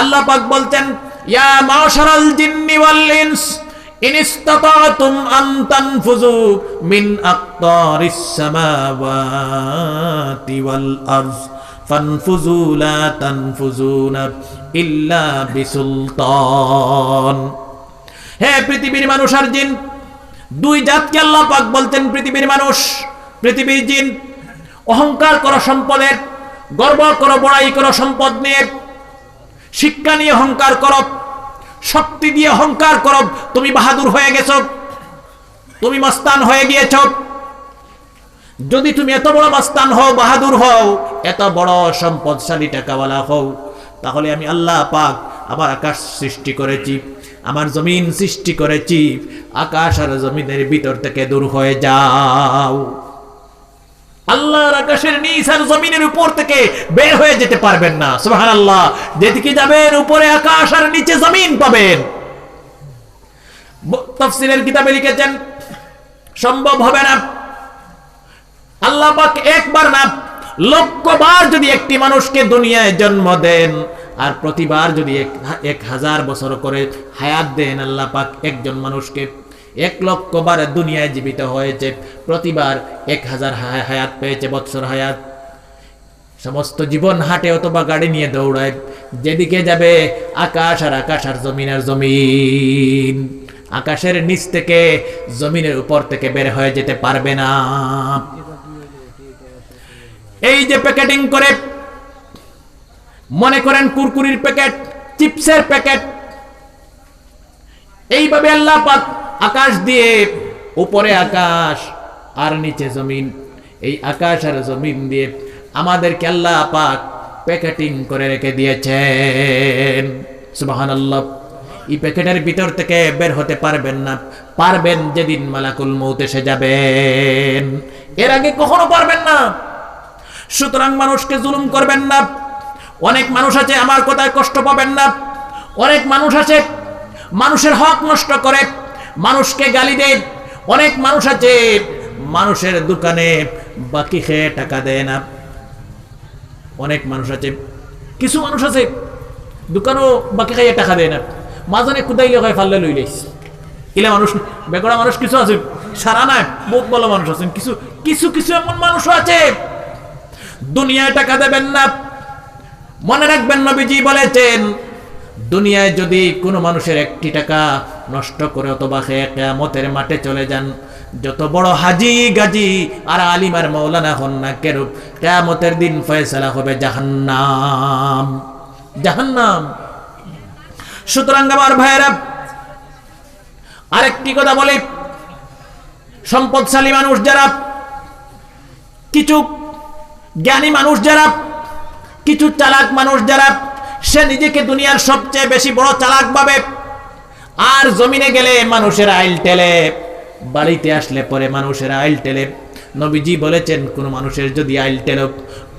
আল্লাহ পাক বলতেন, ইয়া মাশারাল জিন্নি ওয়াল ইনস, ইন ইসতাতাতুম আন তানফুযু মিন আকতারিস সামাওয়াতি ওয়াল আরজ, ফানফুযু লা তানফুযুনা ইল্লা বিসুলতান। হে পৃথিবীর মানুষ আর জিন, দুই জাতকে আল্লাহ পাক বলতেন পৃথিবীর মানুষ, পৃথিবীর জিন। অহংকার করো সম্পদের, গর্ব করো, বড়াই করো সম্পদ নিয়ে শিক্ষা নিয়ে অহংকার করো, শক্তি দিয়ে অহংকার করো, তুমি বাহাদুর হয়ে গেছ, তুমি মাস্তান হয়ে গিয়েছ। যদি তুমি এত বড় মস্তান হও, বাহাদুর হও, এত বড় সম্পদশালী টাকাওয়ালা হও, তাহলে আমি আল্লাহ পাক আমার আকাশ সৃষ্টি করেছি, আমার জমিন সৃষ্টি করেছি, আকাশ আর জমিনের ভিতর থেকে দূর হয়ে যাও। আল্লাহর আকাশের নিচ আর জমিনের উপর থেকে বের হয়ে যেতে পারবেন না। সুবহান আল্লাহ যেদিকে যাবেন, উপরে আকাশ আর নিচে জমিন পাবেন। তাফসীরের কিতাবে লিখেছেন, সম্ভব হবে না। আল্লাহ পাক একবার না, লক্ষবার যদি একটি মানুষকে দুনিয়ায় জন্ম দেন আর প্রতিবার যদি এক হাজার বছর করে হায়াত দেন, আল্লাহ পাক একজন মানুষকে এক লক্ষ বার দুনিয়ায় জীবিত হয়েছে, প্রতিবার এক হাজার হায়াত পেয়েছে, বৎসর হায়াত। সমস্ত জীবন হাটে অথবা গাড়ি নিয়ে দৌড়ায়, যেদিকে যাবে আকাশ আর আকাশ আর জমিন আর জমিন। আকাশের নিচ থেকে জমিনের উপর থেকে বের হয়ে যেতে পারবে না। এই যে প্যাকেটিং করে, মনে করেন কুরকুরির প্যাকেট, চিপসের প্যাকেট, এইভাবে আল্লাহ পাক আকাশ দিয়ে উপরে আকাশ আর নিচে জমিন। এই আকাশ আর জমিন দিয়ে আমাদেরকে আল্লাহ পাক প্যাকেটিং করে রেখে দিয়েছেন। সুবাহান আল্লাহ এই প্যাকেটের ভিতর থেকে বের হতে পারবেন না। পারবেন যেদিন মালাকুল মৌত এসে যাবেন। এর আগে কখনো পারবেন না। সুতরাং মানুষকে জুলুম করবেন না। অনেক মানুষ আছে, আমার কথায় কষ্ট পাবেন না। অনেক মানুষ আছে, মানুষের হক নষ্ট করে মানুষকে গালি দেয় অনেক মানুষ আছে, মানুষের দোকানে বাকি খেয়ে টাকা দেয় না। অনেক মানুষ আছে, কিছু মানুষ আছে, দোকানও বাকি খাইয়ে টাকা দেয় না। মাজনে কুদাইলে হয় ফাল্লে লই লাইস ইলে মানুষ বেগড়া মানুষ কিছু আছে, সারা না বহুত ভালো মানুষ আছেন। কিছু কিছু কিছু এমন মানুষও আছে। দুনিয়ায় টাকা দেবেন না। মনে রাখবেন নবীজি বলেছেন, দুনিয়ায় যদি কোনো মানুষের একটি টাকা নষ্ট করে অথবা খেয়ে কেয়ামতের মাঠে চলে যান। যত বড় হাজি, গাজি আর আলিম আর মৌলানা হন না কেন, কেয়ামতের দিন ফয়সালা হবে জাহান্নাম। জাহান্নাম। সুতরাং আমার ভাইয়েরা, আরেকটি কথা বলি। সম্পদশালী মানুষ যারা, কিছু জ্ঞানী মানুষ যারা, কিছু চালাক মানুষ যারা, সে নিজেকে দুনিয়ার সবচেয়ে বেশি বড় চালাক ভাবে। আর জমিনে গেলে মানুষের আইল টেলে, বাড়িতে আসলে পরে মানুষের আইল টেলে। নবীজি বলেছেন, কোন মানুষের যদি আইল টেলে,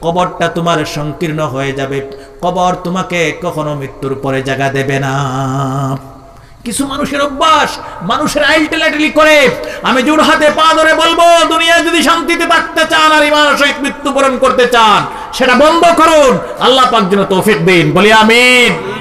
কবরটা তোমার সংকীর্ণ হয়ে যাবে। কবর তোমাকে কখনো মৃত্যুর পরে জায়গা দেবে না। কিছু মানুষের অভ্যাস, মানুষের আইল টেলাটেলি করে। আমি জোর হাতে পা ধরে বলব দুনিয়া যদি শান্তিতে থাকতে চান আর ইমান সহিত মৃত্যুবরণ করতে চান, সেটা বন্ধ করুন। আল্লাহ পাক যেন তৌফিক দিন। বলি আমিন।